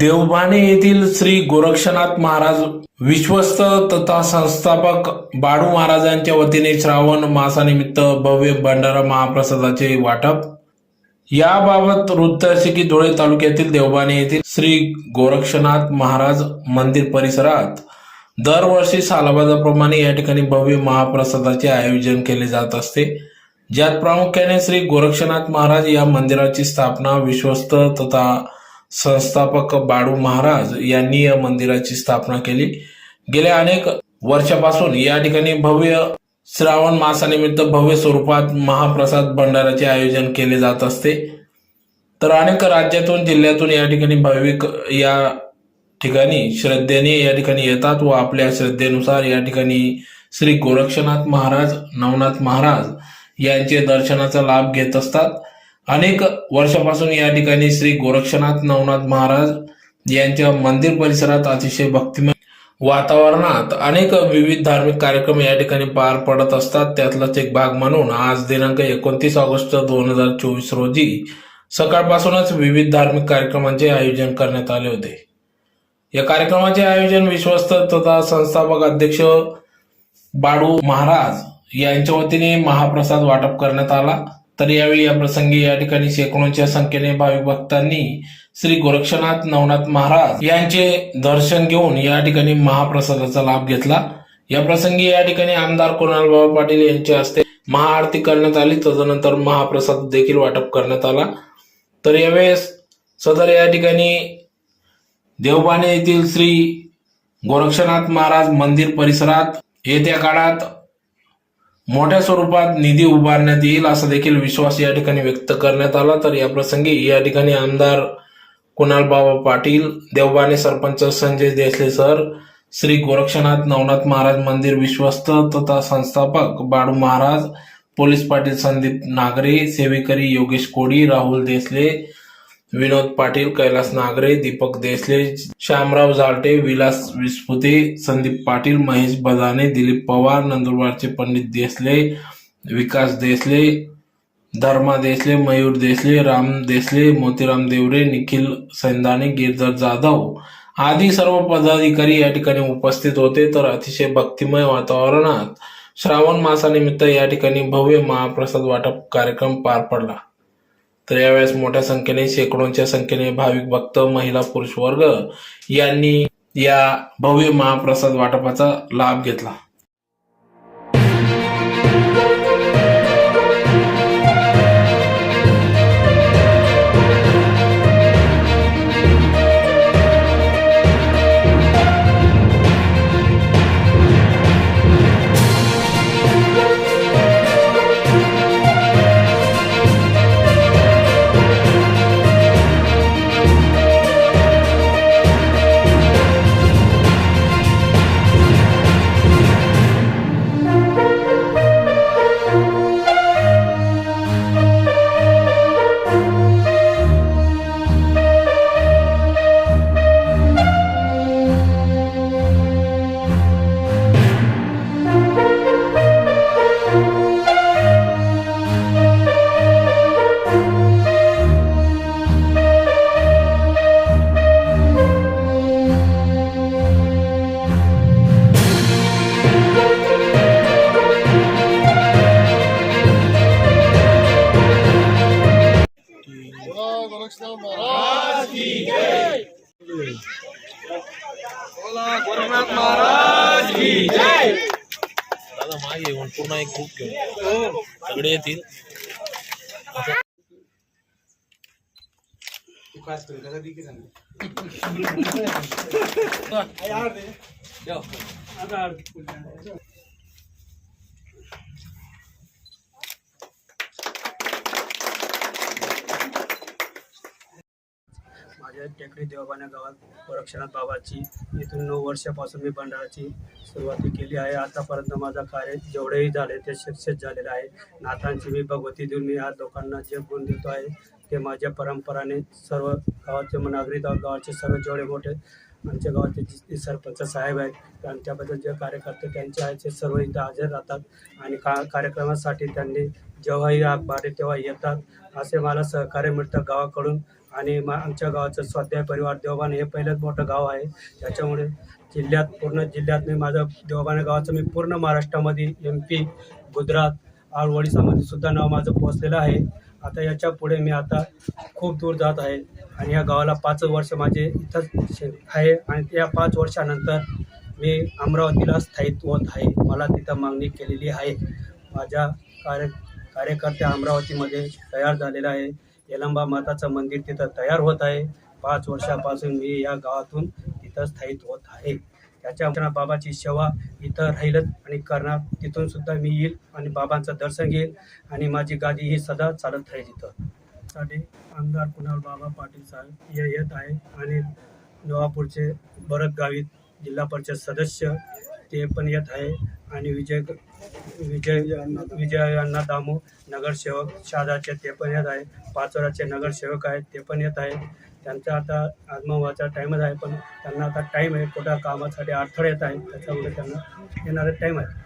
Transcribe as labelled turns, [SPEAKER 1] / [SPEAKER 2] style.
[SPEAKER 1] देवभाणे येथील श्री गोरक्षनाथ महाराज विश्वस्त तथा संस्थापक बाळू महाराजांच्या वतीने श्रावण मासानिमित्त भव्य भंडारा महाप्रसादाचे वाटप. याबाबत वृत्त असे की धुळे तालुक्यातील देवबाणे येथील श्री गोरक्षनाथ महाराज मंदिर परिसरात दरवर्षी सालबाजाप्रमाणे या ठिकाणी भव्य महाप्रसादाचे आयोजन केले जात असते. ज्यात प्रामुख्याने श्री गोरक्षनाथ महाराज या मंदिराची स्थापना विश्वस्त तथा संस्थापक बाळू महाराज यांनी या मंदिराची स्थापना केली. गेल्या अनेक वर्षापासून या ठिकाणी भव्य श्रावण मासानिमित्त भव्य स्वरूपात महाप्रसाद भंडाराचे आयोजन केले जात असते. तर अनेक राज्यातून जिल्ह्यातून या ठिकाणी भाविक या ठिकाणी श्रद्धेने या ठिकाणी येतात व आपल्या श्रद्धेनुसार या ठिकाणी श्री गोरक्षनाथ महाराज नवनाथ महाराज यांचे दर्शनाचा लाभ घेत असतात. अनेक वर्षापासून या ठिकाणी श्री गोरक्षनाथ नवनाथ महाराज यांच्या मंदिर परिसरात अतिशय भक्तिमय वातावरणात अनेक विविध धार्मिक कार्यक्रम या ठिकाणी पार पडत असतात. त्यातलाच एक भाग म्हणून आज दिनांक एकोणतीस ऑगस्ट दोन हजार चोवीस रोजी सकाळपासूनच विविध धार्मिक कार्यक्रमांचे आयोजन करण्यात आले होते. या कार्यक्रमाचे आयोजन विश्वस्त तथा संस्थापक अध्यक्ष बाळू महाराज यांच्या वतीने महाप्रसाद वाटप करण्यात आला. तर यावेळी या प्रसंगी या ठिकाणी शेकडोंच्या संख्येने भाविक भक्तांनी श्री गोरक्षनाथ नवनाथ महाराज यांचे दर्शन घेऊन या ठिकाणी महाप्रसादाचा लाभ घेतला. या प्रसंगी या ठिकाणी आमदार कुणाल बाबा पाटील यांच्या हस्ते महाआरती करण्यात आली. तदनंतर महाप्रसाद देखील वाटप करण्यात आला. तर यावेळेस सदर या ठिकाणी देवबाणे येथील श्री गोरक्षनाथ महाराज मंदिर परिसरात येत्या काळात मोठ्या स्वरूपात निधी उभारण्यात येईल असा देखील विश्वास या ठिकाणी व्यक्त करण्यात आला. तर या प्रसंगी या ठिकाणी आमदार कुणाल बाबा पाटील देवबाने सरपंच संजय देसले सर श्री गोरक्षनाथ नवनाथ महाराज मंदिर विश्वस्त तथा संस्थापक बाळू महाराज पोलीस पाटील संदीप नागरे सेवेकरी योगेश कोडी राहुल देसले विनोद पाटील कैलास नागरे दीपक देसले श्यामराव झालटे विलास विस्पुते संदीप पाटील महेश बदाने दिलीप पवार नंदुरबारचे पंडित देसले विकास देसले धर्मा देसले मयूर देसले राम देसले मोतीराम देवरे निखिल सैंदाने गिरधर जाधव आदी सर्व पदाधिकारी या ठिकाणी उपस्थित होते. तर अतिशय भक्तिमय वातावरणात श्रावण मासानिमित्त या ठिकाणी भव्य महाप्रसाद वाटप कार्यक्रम पार पडला. तर यावेळेस मोठ्या संख्येने शेकडोंच्या संख्येने भाविक भक्त महिला पुरुष वर्ग यांनी या भव्य महाप्रसाद वाटपाचा लाभ घेतला. दादा मागे येऊन पूर्ण एक ग्रुप घेऊन सगळे येतील
[SPEAKER 2] माझ्या टेकडी देवाबाने गावात गोरक्षनाथ बाबाची इथून नऊ वर्षापासून मी भंडाराची सुरुवाती केली आहे. आतापर्यंत माझा कार्य जेवढेही झाले ते सक्सेस झालेलं आहे. नाथांची मी भगवती देऊन मी आज लोकांना जे गुण देतो आहे ते माझ्या परंपराने सर्व गावाचे नागरिक गावाचे सर्व जेवढे मोठे आमच्या गावाचे जे सरपंच साहेब आहेत आणि त्याबद्दल जे कार्यकर्ते त्यांचे आहेत ते सर्व इथं हजर राहतात आणि का कार्यक्रमासाठी त्यांनी जेव्हाही आग भारे तेव्हा येतात. असे मला सहकार्य मिळतं गावाकडून. आणि मग आमच्या गावाचं स्वाध्याय परिवार देवबान हे पहिलंच मोठं गाव आहे. त्याच्यामुळे जिल्ह्यात पूर्ण जिल्ह्यात मी माझं देवबान गावाचं मी पूर्ण महाराष्ट्रामध्ये एम पी गुजरात आणि ओडिसामध्ये सुद्धा नाव माझं पोहोचलेलं आहे. आता याच्यापुढे मी आता खूप दूर जात आहे आणि या गावाला पाच वर्ष माझे इथंच आहे आणि त्या पाच वर्षानंतर मी अमरावतीला स्थायित्व होत आहे. मला तिथं मागणी केलेली आहे. माझ्या कार्य कार्यकर्त्या अमरावतीमध्ये तयार झालेला आहे. यलंबा माताचं मंदिर तिथं तयार होत आहे. पाच वर्षापासून मी या गावातून तिथं स्थायित होत आहे. त्याच्या बाबाची सेवा इथं राहीलच आणि करणार. तिथून सुद्धा मी येईल आणि बाबांचं दर्शन घेईल आणि माझी गादी ही सदा चालत राहील इथं. साठी आमदार कुणाल बाबा पाटील साहेब हे येत आहे आणि नवापूरचे बरत गावित जिल्हा परिषद सदस्य ते पण येत आहे. आणि विजय विजय विजय अण्णा दामू नगरसेवक शहादाचे ते पण येत आहे. पाचोराचे नगरसेवक आहेत ते पण येत आहे. त्यांचा आता आगमवाचा टाईमच आहे पण त्यांना आता टाईम आहे. कुठं कामासाठी अडथळे येत आहे त्याच्यामुळे त्यांना येणारा टाईम आहे